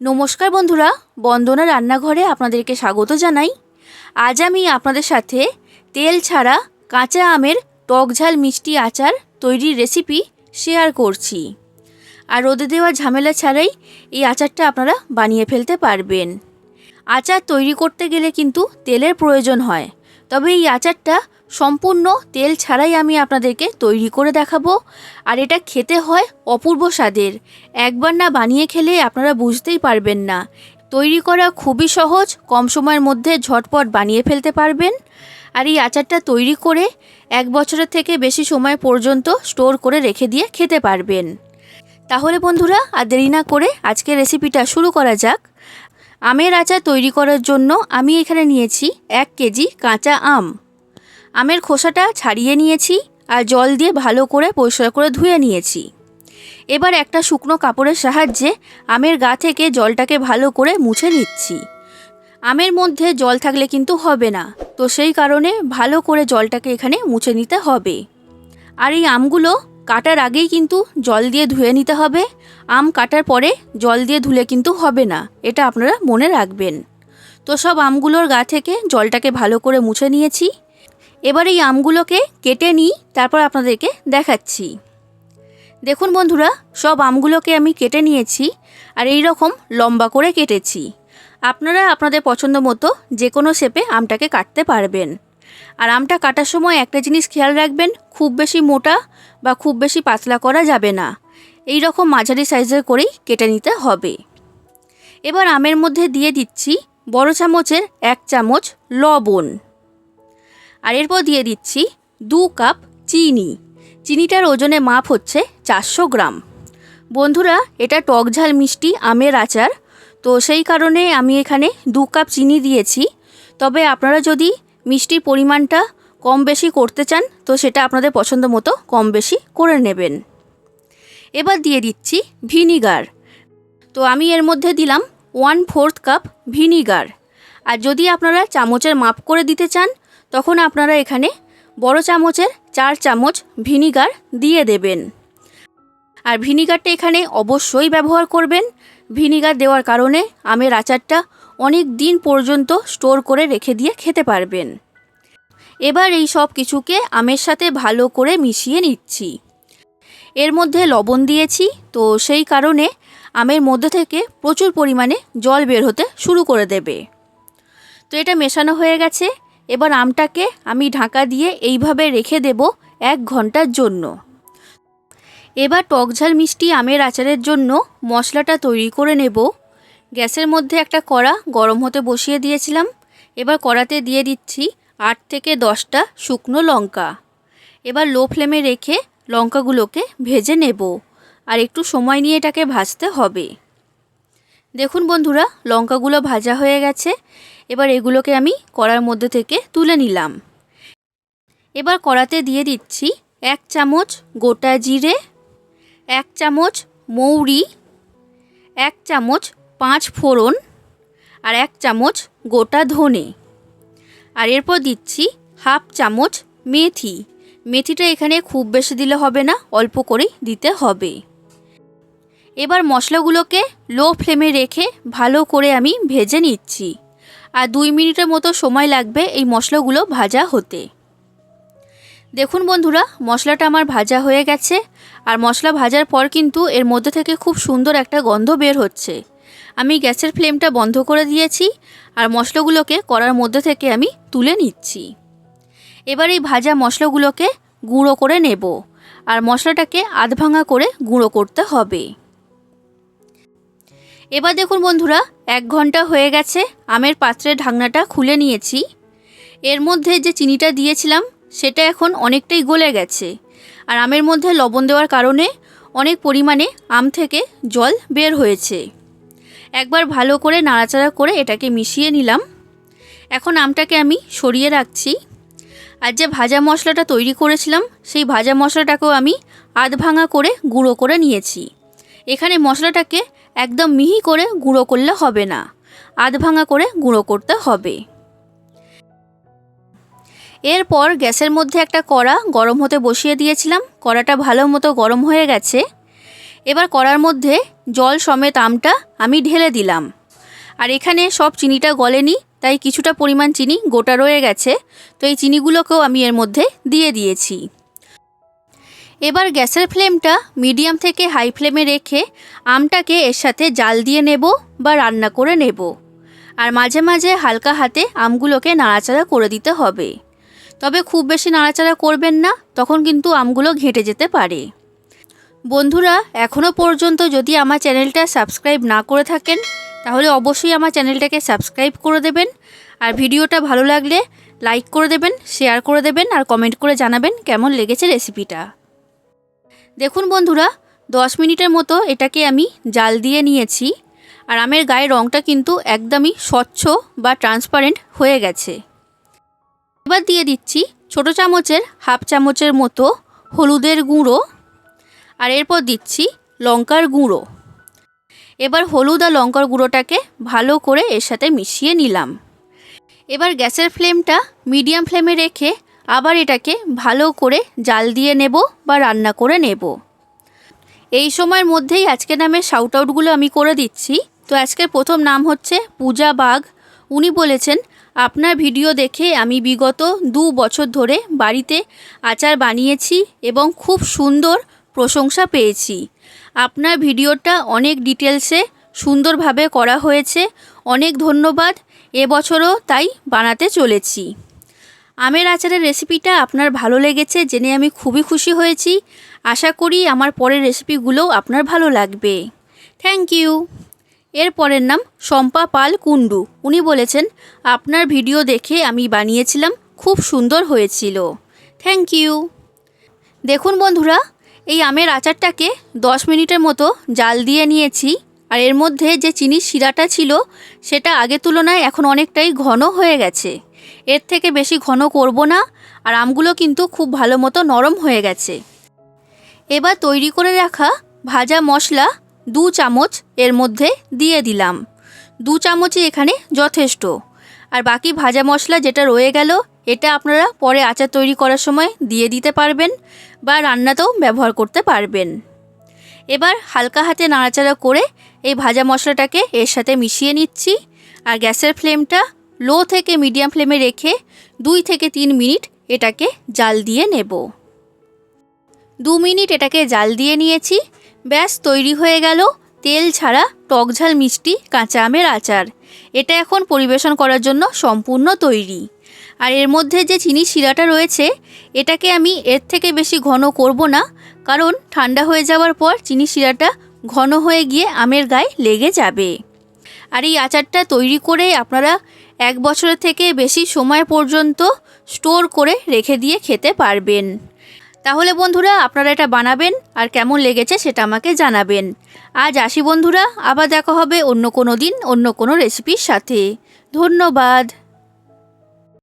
নমস্কার বন্ধুরা, বন্দনা রান্নাঘরে আপনাদেরকে স্বাগত জানাই। আজ আমি আপনাদের সাথে তেল ছাড়া কাঁচা আমের টকঝাল মিষ্টি আচার তৈরির রেসিপি শেয়ার করছি। আর রোদে দেওয়া ঝামেলা ছাড়াই এই আচারটা আপনারা বানিয়ে ফেলতে পারবেন। আচার তৈরি করতে গেলে কিন্তু তেলের প্রয়োজন হয়। তবে এই আচারটা সম্পূর্ণ তেল ছাড়াই আমি আপনাদেরকে তৈরি করে দেখাবো। আর এটা খেতে হয় অপূর্ব স্বাদের। একবার না বানিয়ে খেলে আপনারা বুঝতেই পারবেন না। তৈরি করা খুবই সহজ, কম সময়ের মধ্যে ঝটপট বানিয়ে ফেলতে পারবেন। আর এই আচারটা তৈরি করে এক বছরের থেকে বেশি সময় পর্যন্ত স্টোর করে রেখে দিয়ে খেতে পারবেন। তাহলে বন্ধুরা, আর দেরি না করে আজকের রেসিপিটা শুরু করা যাক। আমের আচার তৈরি করার জন্য আমি এখানে নিয়েছি এক কেজি কাঁচা আম। আমের খোসাটা ছাড়িয়ে নিয়েছি আর জল দিয়ে ভালো করে পরিষ্কার করে ধুয়ে নিয়েছি। এবার একটা শুকনো কাপড়ের সাহায্যে আমের গা থেকে জলটাকে ভালো করে মুছে নিচ্ছি। আমের মধ্যে জল থাকলে কিন্তু হবে না, তো সেই কারণে ভালো করে জলটাকে এখানে মুছে নিতে হবে। আর এই আমগুলো কাটার আগেই কিন্তু জল দিয়ে ধুয়ে নিতে হবে। আম কাটার পরে জল দিয়ে ধুলে কিন্তু হবে না, এটা আপনারা মনে রাখবেন। তো সব আমগুলোর গা থেকে জলটাকে ভালো করে মুছে নিয়েছি। এবার এই আমগুলোকে কেটে নিই, তারপর আপনাদেরকে দেখাচ্ছি। দেখুন বন্ধুরা, সব আমগুলোকে আমি কেটে নিয়েছি আর এই রকম লম্বা করে কেটেছি। আপনারা আপনাদের পছন্দ মতো যে কোনো শেপে আমটাকে কাটতে পারবেন। আর আমটা কাটার সময় একটা জিনিস খেয়াল রাখবেন, খুব বেশি মোটা বা খুব বেশি পাতলা করা যাবে না। এই রকম মাঝারি সাইজের করেই কেটে নিতে হবে। এবার আমের মধ্যে দিয়ে দিচ্ছি বড় চামচের এক চামচ লবণ। আর এরপর দিয়ে দিচ্ছি দু কাপ চিনি। চিনিটার ওজনে মাপ হচ্ছে চারশো গ্রাম। বন্ধুরা, এটা টক ঝাল মিষ্টি আমের আচার। তো সেই কারণে আমি এখানে দু কাপ চিনি দিয়েছি। তবে আপনারা যদি মিষ্টির পরিমাণটা কম বেশি করতে চান, তো সেটা আপনাদের পছন্দ মতো কম বেশি করে নেবেন। এবার দিয়ে দিচ্ছি ভিনিগার। তো আমি এর মধ্যে দিলাম ওয়ান ফোর্থ কাপ ভিনিগার। আর যদি আপনারা চামচের মাপ করে দিতে চান, তখন আপনারা এখানে বড় চামচের চার চামচ ভিনিগার দিয়ে দেবেন। আর ভিনিগারটা এখানে অবশ্যই ব্যবহার করবেন। ভিনিগার দেওয়ার কারণে আমের আচারটা অনেক দিন পর্যন্ত স্টোর করে রেখে দিয়ে খেতে পারবেন। এবার এই সব কিছুকে আমের সাথে ভালো করে মিশিয়ে নিচ্ছি। এর মধ্যে লবণ দিয়েছি, তো সেই কারণে আমের মধ্যে থেকে প্রচুর পরিমাণে জল বের হতে শুরু করে দেবে। তো এটা মেশানো হয়ে গেছে, এবার আমটাকে আমি ঢাকা দিয়ে এইভাবে রেখে দেব এক ঘণ্টার জন্য। এবার টকঝাল মিষ্টি আমের আচারের জন্য মশলাটা তৈরি করে নেব। গ্যাসের মধ্যে একটা কড়া গরম হতে বসিয়ে দিয়েছিলাম, এবার কড়াতে দিয়ে দিচ্ছি আট থেকে দশটা শুকনো লঙ্কা। এবার লো ফ্লেমে রেখে লঙ্কাগুলোকে ভেজে নেব আর একটু সময় নিয়ে এটাকে ভাজতে হবে। দেখুন বন্ধুরা, লঙ্কাগুলো ভাজা হয়ে গেছে। এবার এগুলোকে আমি কড়ার মধ্যে থেকে তুলে নিলাম। এবার কড়াতে দিয়ে দিচ্ছি এক চামচ গোটা জিরে, এক চামচ মৌরি, এক চামচ পাঁচ ফোড়ন আর এক চামচ গোটা ধনে। আর এরপর দিচ্ছি হাফ চামচ মেথি। মেথিটা এখানে খুব বেশি দিলে হবে না, অল্প করেই দিতে হবে। এবার মশলাগুলোকে লো ফ্লেমে রেখে ভালো করে আমি ভেজে নিচ্ছি। আর দুই মিনিটের মতো সময় লাগবে এই মশলাগুলো ভাজা হতে। দেখুন বন্ধুরা, মশলাটা আমার ভাজা হয়ে গেছে। আর মশলা ভাজার পর কিন্তু এর মধ্যে থেকে খুব সুন্দর একটা গন্ধ বের হচ্ছে। আমি গ্যাসের ফ্লেমটা বন্ধ করে দিয়েছি আর মশলাগুলোকে কড়ার মধ্যে থেকে আমি তুলে নিচ্ছি। এবার এই ভাজা মশলাগুলোকে গুঁড়ো করে নেব আর মশলাটাকে আধ ভাঙা করে গুঁড়ো করতে হবে। এবার দেখুন বন্ধুরা, এক ঘণ্টা হয়ে গেছে, আমের পাত্রের ঢাকনাটা খুলে নিয়েছি। এর মধ্যে যে চিনিটা দিয়েছিলাম, সেটা এখন অনেকটাই গলে গেছে আর আমের মধ্যে লবণ দেওয়ার কারণে অনেক পরিমাণে আম থেকে জল বের হয়েছে। একবার ভালো করে নাড়াচাড়া করে এটাকে মিশিয়ে নিলাম। এখন আমটাকে আমি সরিয়ে রাখছি। আর যে ভাজা মশলাটা তৈরি করেছিলাম, সেই ভাজা মশলাটাকেও আমি আধ ভাঙা করে গুঁড়ো করে নিয়েছি। এখানে মশলাটাকে একদম মিহি করে গুঁড়ো করলে হবে না আধ ভাঙা করে গুঁড়ো করতে হবে। এরপর গ্যাসের মধ্যে একটা কড়া গরম হতে বসিয়ে দিয়েছিলাম। কড়াটা ভালো মতো গরম হয়ে গেছে। এবার কড়ার মধ্যে জল সমেত আমটা আমি ঢেলে দিলাম। আর এখানে সব চিনিটা গলেনি, তাই কিছুটা পরিমাণ চিনি গোটা রয়ে গেছে, তো এই চিনিগুলোকেও আমি এর মধ্যে দিয়ে দিয়েছি। এবার গ্যাসের ফ্লেমটা মিডিয়াম থেকে হাই ফ্লেমে রেখে আমটাকে এর সাথে জাল দিয়ে নেব বা রান্না করে নেব। আর মাঝে মাঝে হালকা হাতে আমগুলোকে নাড়াচাড়া করে দিতে হবে। তবে খুব বেশি নাড়াচাড়া করবেন না, তখন কিন্তু আমগুলো ঘেঁটে যেতে পারে। বন্ধুরা এখনও পর্যন্ত যদি আমার চ্যানেলটা সাবস্ক্রাইব না করে থাকেন, তাহলে অবশ্যই আমার চ্যানেলটাকে সাবস্ক্রাইব করে দেবেন। আর ভিডিওটা ভালো লাগলে লাইক করে দেবেন, শেয়ার করে দেবেন, আর কমেন্ট করে জানাবেন কেমন লেগেছে রেসিপিটা। দেখুন বন্ধুরা, দশ মিনিটের মতো এটাকে আমি জাল দিয়ে নিয়েছি, আর আমের গায়ের রঙটা কিন্তু একদমই স্বচ্ছ বা ট্রান্সপারেন্ট হয়ে গেছে। এবার দিয়ে দিচ্ছি ছোট চামচের, হাফ চামচের মতো হলুদের গুঁড়ো আর এরপর দিচ্ছি লঙ্কার গুঁড়ো। এবার হলুদ আর লঙ্কার গুঁড়োটাকে ভালো করে এর সাথে মিশিয়ে নিলাম। এবার গ্যাসের ফ্লেমটা মিডিয়াম ফ্লেমে রেখে আবার এটাকে ভালো করে জাল দিয়ে নেব বা রান্না করে নেব। এই সময়ের মধ্যেই আজকে নামে শাউট আউটগুলো আমি করে দিচ্ছি। তো আজকের প্রথম নাম হচ্ছে পূজা বাঘ। উনি বলেছেন, আপনার ভিডিও দেখে আমি বিগত দু বছর ধরে বাড়িতে আচার বানিয়েছি এবং খুব সুন্দর প্রশংসা পেয়েছি। আপনার ভিডিওটা অনেক ডিটেলসে সুন্দরভাবে করা হয়েছে। অনেক ধন্যবাদ। এবছরও তাই বানাতে চলেছি। আমের আচারের রেসিপিটা আপনার ভালো লেগেছে জেনে আমি খুবই খুশি হয়েছি। আশা করি আমার পরের রেসিপিগুলোও আপনার ভালো লাগবে। Thank you. এর পরের নাম শম্পা পাল কুণ্ডু। উনি বলেছেন, আপনার ভিডিও দেখে আমি বানিয়েছিলাম, খুব সুন্দর হয়েছিল। Thank you. দেখুন বন্ধুরা এই আমের আচারটাকে দশ মিনিটের মতো জাল দিয়ে নিয়েছি আর এর মধ্যে যে চিনির শিরাটা ছিল, সেটা আগের তুলনায় এখন অনেকটাই ঘন হয়ে গেছে। এর থেকে বেশি ঘন করব না আর আমগুলো কিন্তু খুব ভালো মতো নরম হয়ে গেছে। এবার তৈরি করে রাখা ভাজা মশলা দু চামচ এর মধ্যে দিয়ে দিলাম। দু চামচই এখানে যথেষ্ট। আর বাকি ভাজা মশলা যেটা রয়ে গেল এটা আপনারা পরে আচার তৈরি করার সময় দিয়ে দিতে পারবেন বা রান্নাতেও ব্যবহার করতে পারবেন। এবার হালকা হাতে নাড়াচাড়া করে এই ভাজা মশলাটাকে এর সাথে মিশিয়ে নিচ্ছি আর গ্যাসের ফ্লেমটা লো থেকে মিডিয়াম ফ্লেমে রেখে দুই থেকে তিন মিনিট এটাকে জাল দিয়ে নেব। দু মিনিট এটাকে জাল দিয়ে নিয়েছি। ব্যাস, তৈরি হয়ে গেল। তেল ছাড়া টকঝাল মিষ্টি, কাঁচা আমের আচার। এটা এখন পরিবেশন করার জন্য সম্পূর্ণ তৈরি। আর এর মধ্যে যে চিনি শিরাটা রয়েছে, এটাকে আমি এর থেকে বেশি ঘন করব না, কারণ ঠান্ডা হয়ে যাওয়ার পর চিনি শিরাটা ঘন হয়ে গিয়ে আমের গায়ে লেগে যাবে। আর এই আচারটা তৈরি করে আপনারা এক বছরের থেকে বেশি সময় পর্যন্ত স্টোর করে রেখে দিয়ে খেতে পারবেন। তাহলে বন্ধুরা, আপনারা এটা বানাবেন আর কেমন লেগেছে সেটা আমাকে জানাবেন। আজ আসি বন্ধুরা, আবার দেখা হবে অন্য কোনো দিন, অন্য কোনো রেসিপির সাথে। ধন্যবাদ।